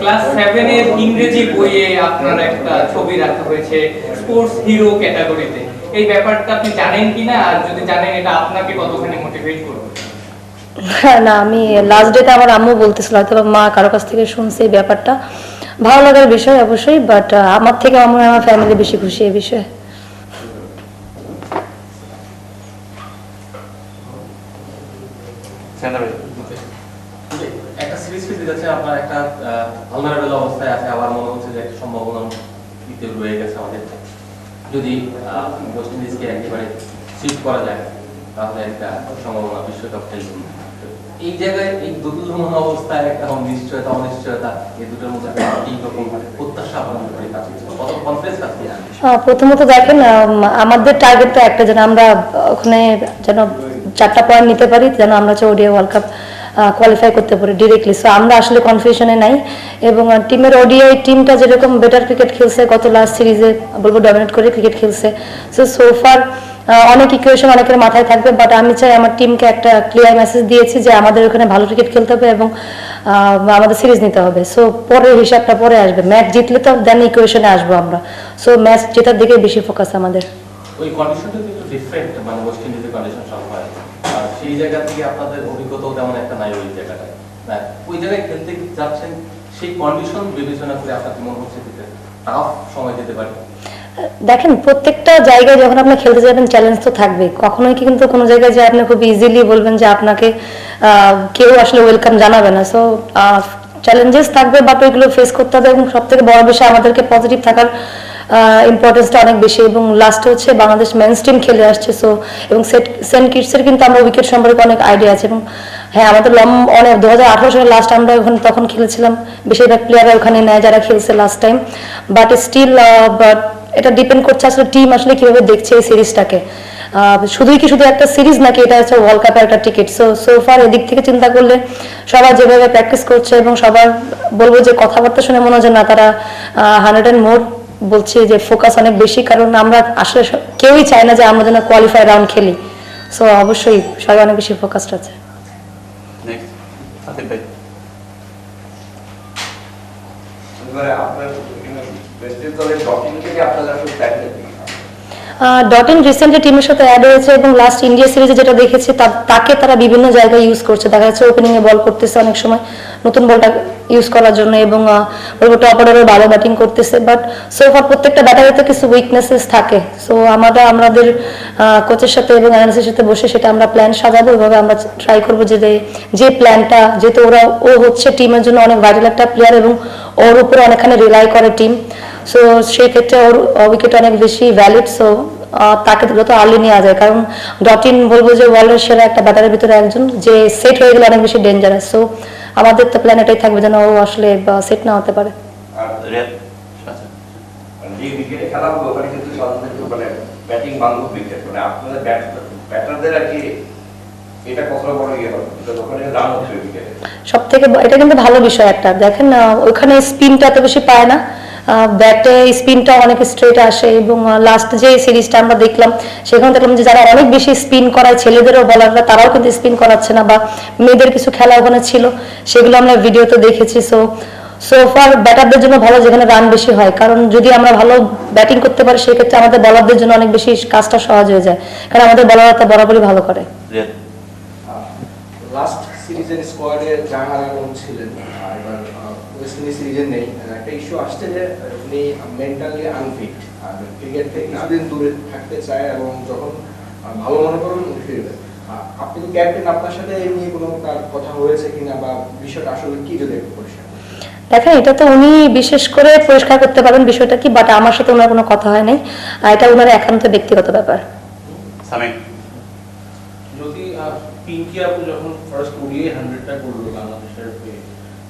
Class সেভেনের ইংরেজি বইয়ে আপনার একটা ছবি রাখা হয়েছে স্পোর্টস হিরো ক্যাটাগরিতে এই ব্যাপারটা আপনি জানেন কিনা? আর যদি জানেন, এটা আপনাকে কতখানি মোটিভেট করবে? হ্যাঁ না, আমি লাস্ট ডেতে আমার আম্মু বলতেছিল হয়তো মা কারও কাছ থেকে শুনছে এই ব্যাপারটা। ভালো লাগার বিষয় অবশ্যই বাট আমার থেকে আমার আমার ফ্যামিলি বেশি খুশি এই বিষয়ে। একটা সিরিজ আপনার একটা ভালনারেবল অবস্থায় আছে, আবার মনে হচ্ছে যে একটা সম্ভাবনা রয়ে গেছে আমাদের। যদি ওয়েস্ট ইন্ডিজকে একেবারে শিফট করা যায়, তাহলে একটা সম্ভাবনা বিশ্বকাপ এই জায়গায় এই অবস্থায় একটা অনিশ্চয়তা অনিশ্চয়তা, এই দুটোর মধ্যে রকম প্রত্যাশা আপনার কাজ কাজ প্রথমত দেখেন আমাদের টার্গেট তো একটা, যেন আমরা ওখানে যেন চারটা পয়েন্ট নিতে পারি, যেন আমরা হচ্ছে ওডিআই ওয়ার্ল্ড কাপ কোয়ালিফাই করতে পারি ডিরেক্টলি সো আমরা আসলে কনফিউশনে নাই এবং টিমের ওডিআই টিমটা যেরকম বেটার ক্রিকেট খেলছে গত লাস্ট সিরিজে বলব ডমিনেট করে ক্রিকেট খেলছে। সো সোফার অনেক ইকুয়েশন অনেকের মাথায় থাকবে বাট আমি চাই আমার টিমকে একটা ক্লিয়ার মেসেজ দিয়েছি যে আমাদের ওখানে ভালো ক্রিকেট খেলতে হবে এবং আমাদের সিরিজ নিতে হবে। সো পরের হিসাবটা পরে আসবে। ম্যাচ জিতলে তো দেন ইকুয়েশনে আসব আমরা। সো ম্যাচ জেতার দিকে বেশি ফোকাস আমাদের। ওই কন্ডিশনটা কিন্তু ডিফারেন্ট মানে ওয়েস্ট ইন্ডিজের কন্ডিশন সব হয়। আর সেই জায়গা থেকে আপনাদের অভিজ্ঞতাও তেমন একটা নাই ওই জায়গাটায় না ওই জায়গায় খেলতে যাচ্ছেন, সেই কন্ডিশন বিবেচনা করে আপনার মনে হচ্ছে দিতে টাফ সময় দিতে পারে। দেখেন, প্রত্যেকটা জায়গায় যখন আপনি খেলতে যাবেন চ্যালেঞ্জ তো থাকবে কখনোই কি কিন্তু কোনো জায়গায় যে আপনি খুব ইজিলি বলবেন যে আপনাকে কেউ আসলে ওয়েলকাম জানাবে না। সো চ্যালেঞ্জেস থাকবে বাট ওইগুলো ফেস করতে হবে এবং সব থেকে বড় বিষয় আমাদেরকে পজিটিভ থাকার ইম্পর্টেন্সটা অনেক বেশি এবং লাস্টে হচ্ছে বাংলাদেশ মেন্স টিম খেলে আসছে সো এবং সেন্ট কিটসের কিন্তু আমরা উইকেট সম্পর্কে অনেক আইডিয়া আছে এবং হ্যাঁ আমাদের লম, অনেক দু হাজার আঠারো সালে লাস্ট আমরা ওখানে তখন খেলেছিলাম, বেশিরভাগ প্লেয়াররা ওখানে নেয় যারা খেলছে last time but still but এটা ডিপেন্ড করছে আসলে টিম আসলে কীভাবে দেখছে এই সিরিজটাকে শুধুই কি শুধু একটা সিরিজ নাকি এটা হচ্ছে ওয়ার্ল্ড কাপের একটা টিকিট সো সো ফার এদিক থেকে চিন্তা করলে সবাই যেভাবে প্র্যাকটিস করছে এবং সবার বলব যে কথাবার্তা শুনে মনে হয় না তারা হান্ড্রেড অ্যান্ড মোর বলছে যে ফোকাস অনেক বেশি কারণ আমরা আসলে কেউই চায় না যে আমরা যেন কোয়ালিফাই রাউন্ড খেলি। সো অবশ্যই সবাই অনেক বেশি ফোকাসড আছে। আপনার এখানে ওয়েস্ট ইন্ডিজের ডকিং থেকে আপনারা আসলে প্ল্যান ডট ইন রিসেন্টলি টিমের সাথে অ্যাড হয়েছে এবং লাস্ট ইন্ডিয়া সিরিজে যেটা দেখেছি তাকে তারা বিভিন্ন জায়গায় ইউজ করছে। দেখা যাচ্ছে ওপেনিং এ বল করতেছে অনেক সময়, নতুন বলটা ইউজ করার জন্য এবং বলব টপ অর্ডারও ভালো ব্যাটিং করতেছে। বাট সোফার প্রত্যেকটা ব্যাটারে তো কিছু উইকনেসেস থাকে। সো আমরা, আমাদের কোচের সাথে এবং অ্যানালিসের সাথে বসে সেটা আমরা প্ল্যান সাজাবো। এভাবে আমরা ট্রাই করব যে যে- যে প্ল্যানটা যেহেতু ওরা, ও হচ্ছে টিমের জন্য অনেক ভাইটাল একটা প্লেয়ার এবং ওর উপরে অনেকখানি রিলাই করে টিম সো সেই ক্ষেত্রে ওর উইকেট অনেক বেশি ভ্যালিড সো তাকে যত আর্লি নেওয়া যায়। কারণ ডটিন বলব যে ওয়ার্ল্ডের সেরা একটা ব্যাটারের ভিতরে একজন যে সেট হয়ে গেলে অনেক বেশি ডেঞ্জারাস সো আমাদের তো প্ল্যান এটাই থাকবে যেন ও আসলে সেট না হতে পারে। আচ্ছা। মানে মানে ইয়ে সব থেকে এটা কিন্তু ভালো বিষয় একটা। দেখেন ওখানে স্পিনটা এত বেশি পায় না। ব্যাটে স্পিনটা অনেক স্ট্রেট আসে এবং লাস্ট যে সিরিজটা আমরা দেখলাম সেখানে দেখলাম যে যারা অনেক বেশি স্পিন করায় ছেলেদেরও বলাররা তারাও কিন্তু স্পিন করাচ্ছে না বা মেয়েদের কিছু খেলা ওখানে ছিল সেগুলো আমরা ভিডিওতে দেখেছি। সো সোফার ব্যাটারদের জন্য ভালো যেখানে রান বেশি হয় কারণ যদি আমরা ভালো ব্যাটিং করতে পারি সেক্ষেত্রে আমাদের বলারদের জন্য অনেক বেশি কাজটা সহজ হয়ে যায় কারণ আমাদের বলাররা তো বরাবরই ভালো করে। লাস্ট সিরিজের স্কোয়াডে জাহাঙ্গার ছিলেন? এবার ওয়েস্ট ইন্ডিজ সিরিজে নেই আর একটা ইস্যু আসছে যে উনি মেন্টালি আনফিট আর ক্রিকেট থেকে কিছুদিন দূরে থাকতে চায় এবং যখন ভালো মনে করবেন উনি ফিরবেন আপনি ক্যাপ্টেন আপনার সাথে এই নিয়ে কোনো তার কথা হয়েছে কিনা বা বিষয়টা আসলে কি যদি একটু পরিষ্কার দেখেন এটা তো উনি বিশেষ করে পরিষ্কার করতে পারেন বিষয়টা কি বাট আমার সাথে ওনার কোনো কথা হয় নাই। আর এটা ওনার একান্ত ব্যক্তিগত ব্যাপার। সামিন। যদি পিঙ্কি আপু যখন ফার্স্ট ওডিআই হান্ড্রেডটা করল বাংলাদেশের হয়ে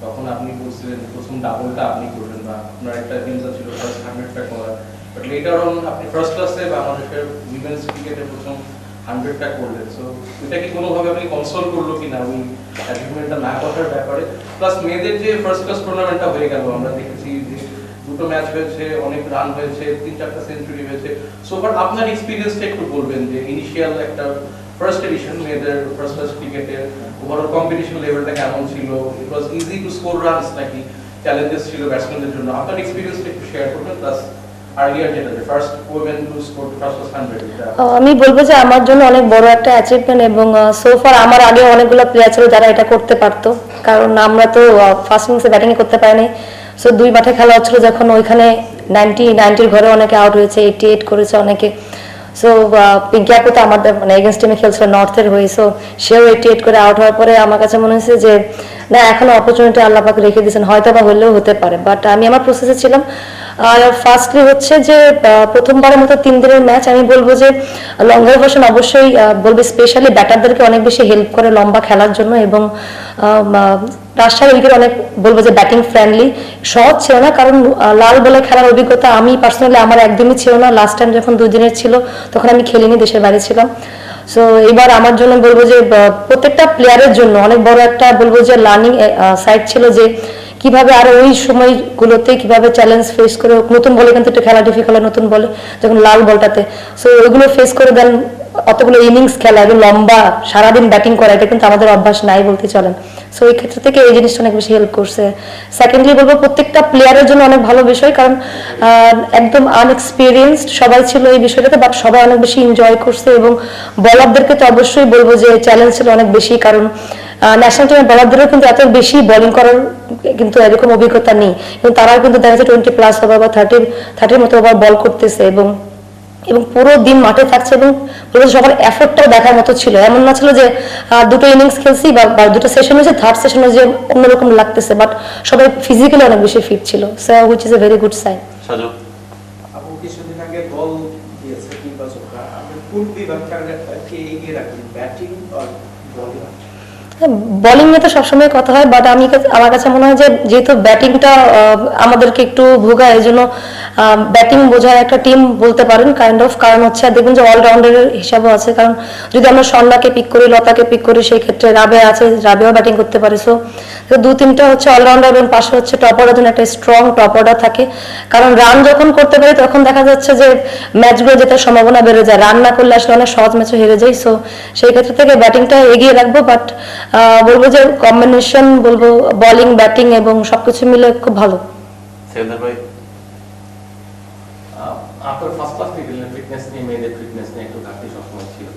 তখন আপনি বলছিলেন প্রথম ডাবলটা আপনি করলেন বা আপনার একটা চিন্তা ছিল ফার্স্ট হান্ড্রেডটা করার। বাট লেটার অন আপনি ফার্স্ট ক্লাসে বাংলাদেশের উইমেন্স ক্রিকেটে প্রথম হান্ড্রেডটা করলেন। সো এটা কি কোনোভাবে আপনি কনসোল করল কি না ওই অ্যাচিভমেন্টটা না করার ব্যাপারে? প্লাস মেয়েদের যে ফার্স্ট ক্লাস টুর্নামেন্টটা হয়ে গেল, আমরা দেখেছি যে দুটো ম্যাচ হয়েছে, অনেক রান হয়েছে তিন চারটা সেঞ্চুরি হয়েছে। সো বাট আপনার এক্সপিরিয়েন্সটা একটু বলবেন যে ইনিশিয়াল একটা ফার্স্ট এডিশন মেয়েদের ফার্স্ট ক্লাস ক্রিকেটের ওভারঅল কম্পিটিশন লেভেলটা কেমন ছিল? It was easy to score runs নাকি চ্যালেঞ্জেস ছিল ব্যাটসম্যানদের জন্য? আপনার এক্সপিরিয়েন্সটা একটু শেয়ার করবেন প্লাস আমি বলব যে আমার জন্য অনেক বড় একটা অ্যাচিভমেন্ট এবং সোফার আমার আগে অনেকগুলো প্লেয়ার ছিল যারা এটা করতে পারতো। কারণ আমরা তো ফার্স্ট ইনিংসে ব্যাটিং করতে পারিনি। সো দুই মাঠে খেলা হচ্ছিল যখন ওইখানে নাইনটি নাইনটির ঘরে অনেকে আউট হয়েছে এইটি এইট করেছে অনেকে। সো পিঙ্কি আপু তো আমাদের মানে এগেনস্ট টিমে খেলছিল নর্থের হয়ে সো সেও এইটি এইট করে আউট হওয়ার পরে আমার কাছে মনে হয়েছে যে, না, এখনও অপরচুনিটি আল্লাহ রেখে দিয়েছেন হয়তো বা হলেও হতে পারে। বাট আমি আমার প্রসেসে ছিলাম আর ফার্স্টলি হচ্ছে যে প্রথমবারের মতো তিন দিনের ম্যাচ আমি বলব যে, লঙ্গার ভার্সন অবশ্যই বলবে স্পেশালি ব্যাটারদেরকে অনেক বেশি হেল্প করে লম্বা খেলার জন্য এবং রাজশাহী উইকেট অনেক বলব যে ব্যাটিং ফ্রেন্ডলি সহজ ছিল না, কারণ লাল বলে খেলার অভিজ্ঞতা আমি পার্সোনালি আমার একদমই ছিল না। লাস্ট টাইম যখন দুই দিনের ছিল, তখন আমি খেলিনি, দেশের বাইরে ছিলাম। সো এবার আমার জন্য বলব যে প্রত্যেকটা প্লেয়ারের জন্য অনেক বড় একটা বলব যে লার্নিং সাইট ছিল যে কীভাবে আরও ওই সময়গুলোতে কীভাবে চ্যালেঞ্জ ফেস করে নতুন বলে কিন্তু একটু খেলা ডিফিকাল্ট নতুন বলে, যখন লাল বলটাতে। সো ওইগুলো ফেস করে দেন, অতগুলো ইনিংস খেলা এবং লম্বা, সারাদিন ব্যাটিং করা, এটা কিন্তু আমাদের অভ্যাস নাই বলতে চলেন সো এই ক্ষেত্র থেকে এই জিনিসটা অনেক বেশি হেল্প করছে। সেকেন্ডলি বলব প্রত্যেকটা প্লেয়ারের জন্য অনেক ভালো বিষয়, কারণ একদম আনএক্সপিরিয়েন্সড সবাই ছিল এই বিষয়টাতে বাট সবাই অনেক বেশি এনজয় করছে এবং বলারদেরকে তো অবশ্যই বলব যে চ্যালেঞ্জ ছিল অনেক বেশি, কারণ ন্যাশনাল টিমের বলারদেরও কিন্তু এত বেশি বোলিং করার কিন্তু এরকম অভিজ্ঞতা নেই। এবং তারাও কিন্তু দেখা যাচ্ছে টোয়েন্টি প্লাস ওভার বা থার্টির থার্টির মতো ওভার বল করতেছে এবং এবং পুরো দিন মাঠে থাকছে এবং পুরো সবার এফোর্টটাও দেখার মতো ছিল। এমন না ছিল যে আহ, দুটো ইনিংস খেলছি বা দুটো সেশন হয়েছে থার্ড সেশনে যে অন্যরকম লাগতেছে বাট সবাই ফিজিক্যালি অনেক বেশি ফিট ছিল। So which is a very good sign কিছুদিন আগে বল দিয়েছে নির্বাচকরা আপনি কোন বিভাগটাকে এগিয়ে রাখবেন ব্যাটিং আর বলিং বোলিং নিয়ে তো সবসময় কথা হয় বাট আমি আমার কাছে মনে হয় যে যেহেতু ব্যাটিংটা আমাদেরকে একটু ভোগায় এই জন্য ব্যাটিং বোঝার একটা টিম বলতে পারেন কাইন্ড অফ কারণ হচ্ছে, দেখবেন যে অলরাউন্ডারের হিসাবও আছে। কারণ যদি আমরা স্বর্ণাকে পিক করি, লতাকে পিক করি, সেই ক্ষেত্রে রাবে আছে, রাবেও ব্যাটিং করতে পারে। সো দু তিনটা হচ্ছে অলরাউন্ডার এবং পাশে হচ্ছে টপ অর্ডার জন্য একটা স্ট্রং টপ অর্ডার থাকে। কারণ রান যখন করতে পারি, তখন দেখা যাচ্ছে যে ম্যাচগুলো জেতার সম্ভাবনা বেড়ে যায়। রান না করলে আসলে অনেক সহজ ম্যাচও হেরে যায়। সো সেই ক্ষেত্র থেকে ব্যাটিংটা এগিয়ে রাখব বাট বলব যে কম্বিনেশন বলব বোলিং ব্যাটিং এবং সবকিছু মিলে খুব ভালো। ভাই? আপনার ফার্স্ট ক্লাস থেকে ফিটনেস নিয়ে মেয়েদের ফিটনেস নিয়ে একটু ঘাটতি সবসময় ছিল।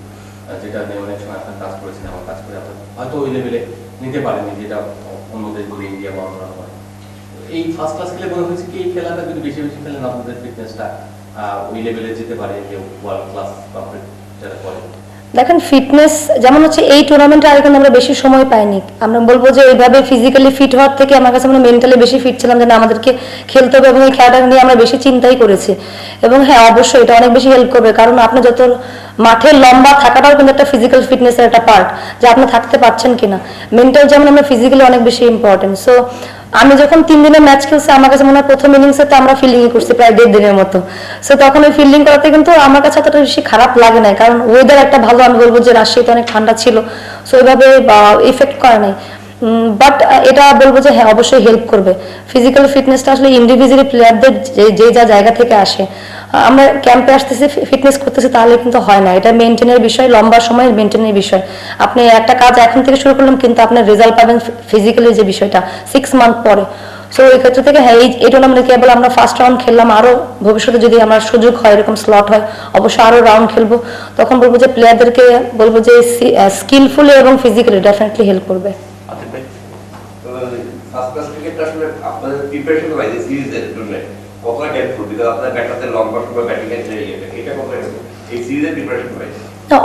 যেটা নিয়ে অনেক সময় আপনার কাজ করেছেন আমার কাজ করে আপনার হয়তো ওই লেভেলে নিতে পারেনি যেটা অন্য দেশগুলো ইন্ডিয়া বা অন্যান্য হয় এই ফার্স্ট ক্লাস খেলে মনে হচ্ছে কি এই খেলাটা যদি বেশি বেশি খেলেন আপনাদের ফিটনেসটা ওই লেভেলে যেতে পারে যে ওয়ার্ল্ড ক্লাস কমপ্লিট যারা করে। দেখেন ফিটনেস যেমন হচ্ছে, এই টুর্নামেন্টে আগে কিন্তু আমরা বেশি সময় পাইনি। আমরা বলব যে এইভাবে ফিজিক্যালি ফিট হওয়ার থেকে আমার কাছে মানে মেন্টালি বেশি ফিট ছিলাম যে না আমাদেরকে খেলতে হবে এবং এই খেলাটা নিয়ে আমরা বেশি চিন্তাই করেছি। এবং হ্যাঁ অবশ্যই এটা অনেক বেশি হেল্প করবে, কারণ আপনি যত মাঠে লম্বা থাকাটাও কিন্তু একটা ফিজিক্যাল ফিটনেসের একটা পার্ট যে আপনি থাকতে পারছেন কিনা। মেন্টাল যেমন আমরা ফিজিক্যালি অনেক বেশি ইম্পর্টেন্ট সো আমি যখন তিন দিনের ম্যাচ খেলছি, আমার কাছে মনে হয় প্রথম ইনিংসে তো আমরা ফিল্ডিং করছি প্রায় দেড় দিনের মতো। সো তখন ওই ফিল্ডিং করাতে কিন্তু আমার কাছে এতটা বেশি খারাপ লাগে না কারণ ওয়েদার একটা ভালো, আমি বলব যে রাজশাহীতে অনেক ঠান্ডা ছিল সো ওইভাবে ইফেক্ট করে নাই। বাট এটা বলব যে হ্যাঁ অবশ্যই হেল্প করবে। ফিজিক্যাল ফিটনেসটা আসলে ইন্ডিভিজুয়ালি প্লেয়ারদের যে যে জায়গা থেকে আসে। আমরা ক্যাম্পে আসতেছি ফিটনেস করতেছি তাহলে কিন্তু হয় না। এটা মেনটেনের বিষয়, লম্বা সময়ের মেনটেনের বিষয়। আপনি একটা কাজ এখন থেকে শুরু করলাম কিন্তু আপনার রেজাল্ট পাবেন ফিজিক্যালি যে বিষয়টা সিক্স মান্থ পরে। সো এই ক্ষেত্র থেকে হ্যাঁ এই এই টুর্নামেন্টে কেবল আমরা ফার্স্ট রাউন্ড খেললাম, আরও ভবিষ্যতে যদি আমার সুযোগ হয়, এরকম স্লট হয়, অবশ্যই আরও রাউন্ড খেলব। তখন বলব যে প্লেয়ারদেরকে বলব যে স্কিলফুলি এবং ফিজিক্যালি ডেফিনেটলি হেল্প করবে। ক্রিকেটটা আসলে আপনাদের প্রিপারেশন সিরিজের হেল্পফুল বিকজ আপনাদের ব্যাটারদের লম্বা সময় ব্যাটিং এটা helpful? এই সিরিজের প্রিপারেশন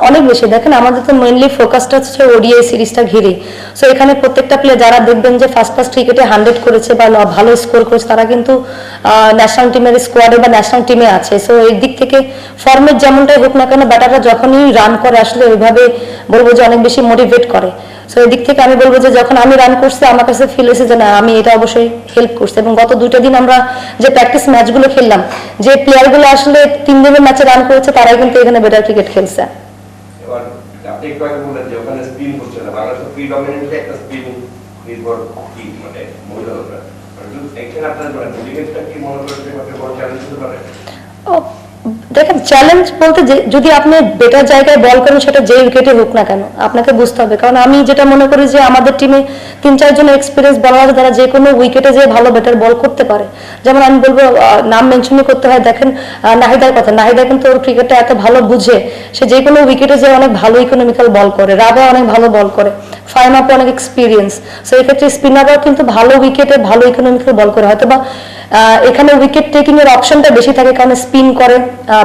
অনেক বেশি। দেখেন, আমাদের তো মেইনলি ফোকাসটা হচ্ছে ওডিআই সিরিজটা ঘিরে সো এখানে প্রত্যেকটা প্লেয়ার যারা দেখবেন যে ফার্স্ট ক্লাস ক্রিকেটে হান্ড্রেড করেছে বা ভালো স্কোর করেছে, তারা কিন্তু ন্যাশনাল টিমের স্কোয়াডে বা ন্যাশনাল টিমে আছে। সো এই দিক থেকে ফর্মেট যেমনটাই হোক না কেন ব্যাটাররা যখনই রান করে, আসলে ওইভাবে বলব যে অনেক বেশি মোটিভেট করে। সো এদিক থেকে আমি বলব যে যখন আমি রান করছি আমার কাছে ফিল হয়েছে যে না আমি এটা অবশ্যই হেল্প করছি। এবং গত দুটো দিন আমরা যে প্র্যাকটিস ম্যাচগুলো খেললাম যে প্লেয়ারগুলো আসলে তিন দিনের ম্যাচে রান করেছে তারাই কিন্তু এখানে বেটার ক্রিকেট খেলছে। আপনি একটু আগে বললেন যে ওখানে স্পিন করছে না বাংলাদেশ প্রিডমিনেন্টলি একটা স্পিন নির্ভর কি মানে মহিলারা এখানে আপনার মানে কি মনে করেন যে বড় চ্যালেঞ্জ হতে পারে? ও, দেখেন চ্যালেঞ্জ বলতে যদি আপনি বেটার জায়গায় বল করেন, সেটা যে উইকেটে হোক না কেন, আপনাকে বুঝতে হবে। কারণ আমি যেটা মনে করি যে, আমাদের টিমে তিন চারজন এক্সপিরিয়েন্স বলার আছে তারা যে কোনো উইকেটে যে ভালো বেটার বল করতে পারে। যেমন আমি বলব নাম মেনশনই করতে হয়, দেখেন নাহিদার কথা। নাহিদা কিন্তু ওর ক্রিকেটটা এত ভালো বুঝে, সে যে কোনো উইকেটে যে অনেক ভালো ইকোনমিক্যাল বল করে রাবা অনেক ভালো বল করে। ফাইন আপে অনেক এক্সপিরিয়েন্স সো এক্ষেত্রে স্পিনাররাও কিন্তু ভালো উইকেটে ভালো ইকোনমিক্যাল বল করে। হয়তো বা এখানে উইকেট টেকিং এর অপশনটা বেশি থাকে কারণ স্পিন করে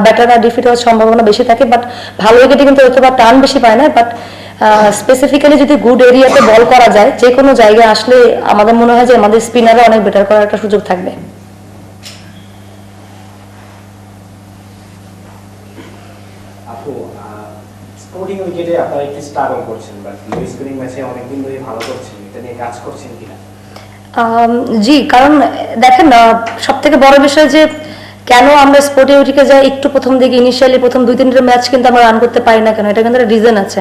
ব্যাটাররা ডিফিট হওয়ার সম্ভাবনা বেশি থাকে বাট ভালো উইকেটে কিন্তু হয়তো বা টার্ন বেশি পায় না বাট স্পেসিফিক্যালি যদি গুড এরিয়াতে বল করা যায় যে কোনো জায়গায় আসলে আমাদের মনে হয় যে আমাদের স্পিনাররা অনেক বেটার করার একটা সুযোগ থাকবে আপু স্পোর্টিং উইকেটে আপনারা একটু স্ট্রাগল করছেন বাট লো স্কোরিং ম্যাচে অনেকদিন ধরে ভালো করছেন, এটা নিয়ে কাজ করছেন কিনা? জি, কারণ দেখেন সব থেকে বড় বিষয় যে কেন আমরা স্পোর্টে উইকেটে যাই, একটু প্রথম দিকে ইনিশিয়ালি প্রথম দুই তিনটে ম্যাচ কিন্তু আমরা রান করতে পারি না কেন, এটা কিন্তু রিজন আছে।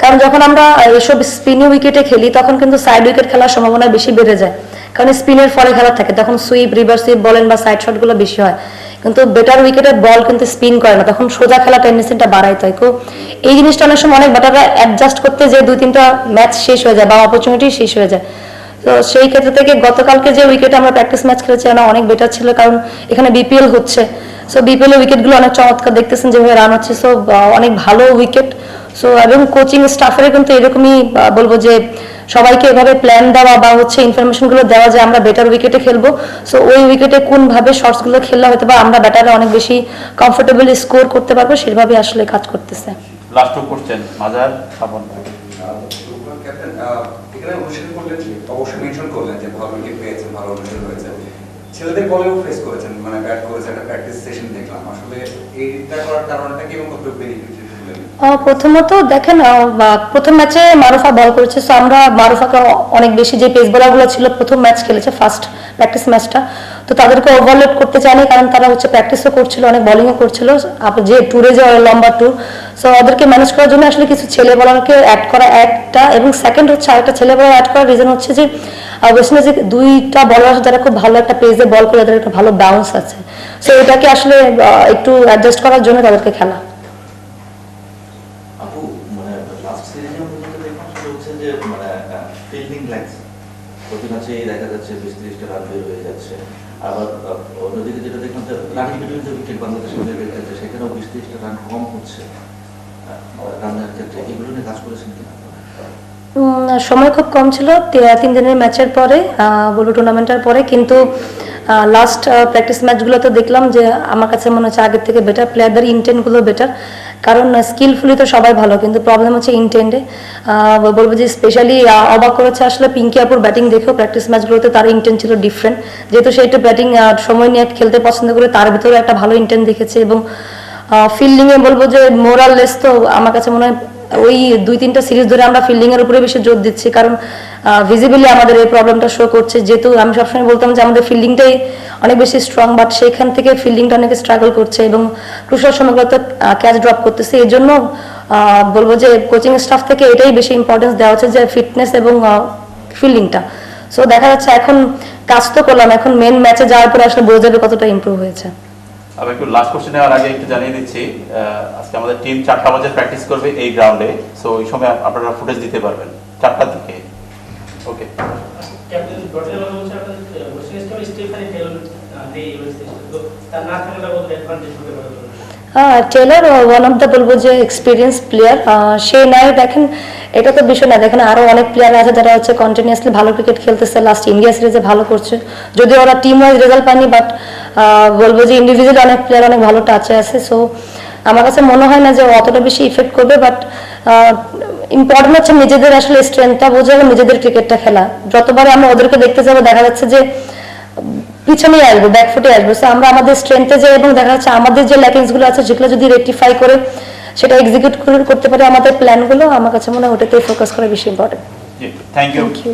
কারণ যখন আমরা এসব স্পিনি উইকেটে খেলি, তখন কিন্তু সাইড উইকেট খেলার সম্ভাবনা বেশি বেড়ে যায়। কারণ স্পিনের ফলে খেলা থাকে, তখন সুইপ রিভার্স সুইপ বলেন বা সাইড শটগুলো বেশি হয়। কিন্তু বেটার উইকেটের বল কিন্তু স্পিন করে না, তখন সোজা খেলা টেন্ডেন্সিটা বাড়াই তাই তো। এই জিনিসটা অনেক সময় অনেক ব্যাটাররা অ্যাডজাস্ট করতে যে দুই তিনটা ম্যাচ শেষ হয়ে যায় বা অপরচুনিটি শেষ হয়ে যায়। তো সেই ক্ষেত্র থেকে গতকালকে যে উইকেটে আমরা প্র্যাকটিস ম্যাচ খেলেছি না অনেক বেটার ছিল কারণ এখানে বিপিএল হচ্ছে। সো বিপিএল উইকেটগুলো অনেক চমৎকার দেখতেছেন যেভাবে রান হচ্ছে। সো অনেক ভালো উইকেট সো এবং কোচিং স্টাফের কিন্তু এরকমই বলব যে সবাইকে এভাবে প্ল্যান দেওয়া বা হচ্ছে ইনফরমেশনগুলো দেওয়া যে আমরা বেটার উইকেটে খেলব। সো ওই উইকেটে কোন ভাবে শর্টসগুলো খেললে হয়তো বা আমরা ব্যাটাররা অনেক বেশি কমফোর্টেবলি স্কোর করতে পারব সেভাবে আসলে কাজ করতেছে। লাস্ট টু কোশ্চেন মাজার শ্রাবণ ক্যাপ্টেন এখানে অনুশীলন করলেন অবশ্যই মেনশন করলেন যে ভালো উইকেট পেয়েছেন ভালো অনুশীলন হয়েছে ছেলেদের বলেও ফেস করেছেন মানে ব্যাট করেছেন একটা প্র্যাকটিস সেশন দেখলাম। আসলে এইটা করার কারণটা কি এবং কত বেনিফিট প্রথমত দেখেন প্রথম ম্যাচে মারুফা বল করেছে সো আমরা মারুফাকে অনেক বেশি যে পেস বোলারগুলো ছিল, প্রথম ম্যাচ খেলেছে ফার্স্ট প্র্যাকটিস ম্যাচটা তো তাদেরকে ওভারলোড করতে চাইনি কারণ তারা হচ্ছে প্র্যাকটিসও করছিল, অনেক বোলিংও করছিল যে ট্যুরে যে লম্বা ট্যুর সো ওদেরকে ম্যানেজ করার জন্য আসলে কিছু ছেলে বলারকে অ্যাড করা একটা, এবং সেকেন্ড হচ্ছে আরেকটা ছেলে বলার অ্যাড করার রিজন হচ্ছে যে ওয়েস্ট ইন্ডিজে দুইটা বলার যারা খুব ভালো একটা পেজে বল করে তাদের একটা ভালো বাউন্স আছে। সো এটাকে আসলে একটু অ্যাডজাস্ট করার জন্য তাদেরকে খেলা আপু মানে লাস্ট সিরিজে আমরা যেটা দেখলাম সেটা হচ্ছে যে মানে ফিল্ডিং লাগছে প্রতি ম্যাচেই দেখা যাচ্ছে বিশ ত্রিশটা রান বের হয়ে যাচ্ছে আবার আহ, অন্যদিকে যেটা দেখলাম যে রানিং বিটুইন যে উইকেট বাংলাদেশের উইকেটের ক্ষেত্রে সেখানেও বিশ হচ্ছে সময় খুব কম ছিল। তিন দিনের ম্যাচের পরে বলব টুর্নামেন্টের পরে। কিন্তু লাস্ট প্র্যাকটিস ম্যাচগুলোতে দেখলাম যে আমার কাছে মনে হচ্ছে আগের থেকে বেটার প্লেয়ারদের ইন্টেন্টগুলো বেটার কারণ স্কিলফুলি তো সবাই ভালো, কিন্তু প্রবলেম হচ্ছে ইন্টেন্টে বলব যে স্পেশালি অবাক করেছে আসলে পিঙ্কি আপুর ব্যাটিং দেখেও প্র্যাকটিস ম্যাচগুলোতে তার ইন্টেন্ট ছিল ডিফারেন্ট যেহেতু সে একটু ব্যাটিং সময় নিয়ে খেলতে পছন্দ করে, তার ভিতরে একটা ভালো ইন্টেন্ট দেখেছে এবং ফিল্ডিংয়ে বলব যে মোরাল লেস তো আমার কাছে মনে হয় ওই দুই তিনটা সিরিজ ধরে আমরা ফিল্ডিং এর উপরে বেশি জোর দিচ্ছি। কারণ ভিজিবলি আমাদের এই প্রবলেমটা শো করছে। যেহেতু আমি সবসময় বলতাম যে আমাদের ফিল্ডিংটাই অনেক বেশি স্ট্রং বাট সেখান থেকে ফিল্ডিংটা অনেকে স্ট্রাগল করছে এবং ক্রুশাল সময়গুলোতে ক্যাচ ড্রপ করতেছে। এই জন্য বলব যে কোচিং স্টাফ থেকে এটাই বেশি ইম্পর্টেন্স দেওয়া হচ্ছে যে ফিটনেস এবং ফিল্ডিংটা সো দেখা যাচ্ছে এখন কাজ তো করলাম। এখন মেন ম্যাচে যাওয়ার পরে আসলে বোঝা যাবে কতটা ইম্প্রুভ হয়েছে। আমি একটু লাস্ট কোশ্চেন নেওয়ার আগে একটু জানিয়ে দিচ্ছি আজকে আমাদের টিম চারটা বাজে প্র্যাকটিস করবে এই গ্রাউন্ডে সো ওই সময় আপনারা ফুটেজ দিতে পারবেন চারটার দিকে। Okay Taylor one of the বলব যে এক্সপিরিয়েন্স প্লেয়ার সে নাই দেখেন এটা তো বিষয় না দেখেন আরও অনেক প্লেয়ার আছে যারা হচ্ছে কন্টিনিউয়াসলি ভালো ক্রিকেট খেলতেছে লাস্ট ইন্ডিয়া সিরিজে ভালো করছে যদিও ওরা টিম ওয়াইজ রেজাল্ট পায়নি বাট বলব যে ইন্ডিভিজুয়াল অনেক প্লেয়ার অনেক ভালো টাচে আছে সো আমার কাছে মনে হয় না যে অতটা বেশি ইফেক্ট করবে বাট ইম্পর্টেন্ট হচ্ছে নিজেদের আসলে স্ট্রেংথটা বোঝা এবং নিজেদের ক্রিকেটটা খেলা। যতবার আমরা ওদেরকে দেখতে যাব দেখা যাচ্ছে যে পিছনেই আসব ব্যাকফুটে আসব। সো আমরা আমাদের স্ট্রেংথে যাই এবং দেখা যাচ্ছে আমাদের যে ল্যাকিংসগুলো আছে যেগুলো যদি রেকটিফাই করে সেটা এক্সিকিউট করতে পারে আমাদের প্ল্যানগুলো আমার কাছে মনে হয় ওটাতে ফোকাস করা বেশি ইম্পর্টেন্ট থ্যাংক ইউ.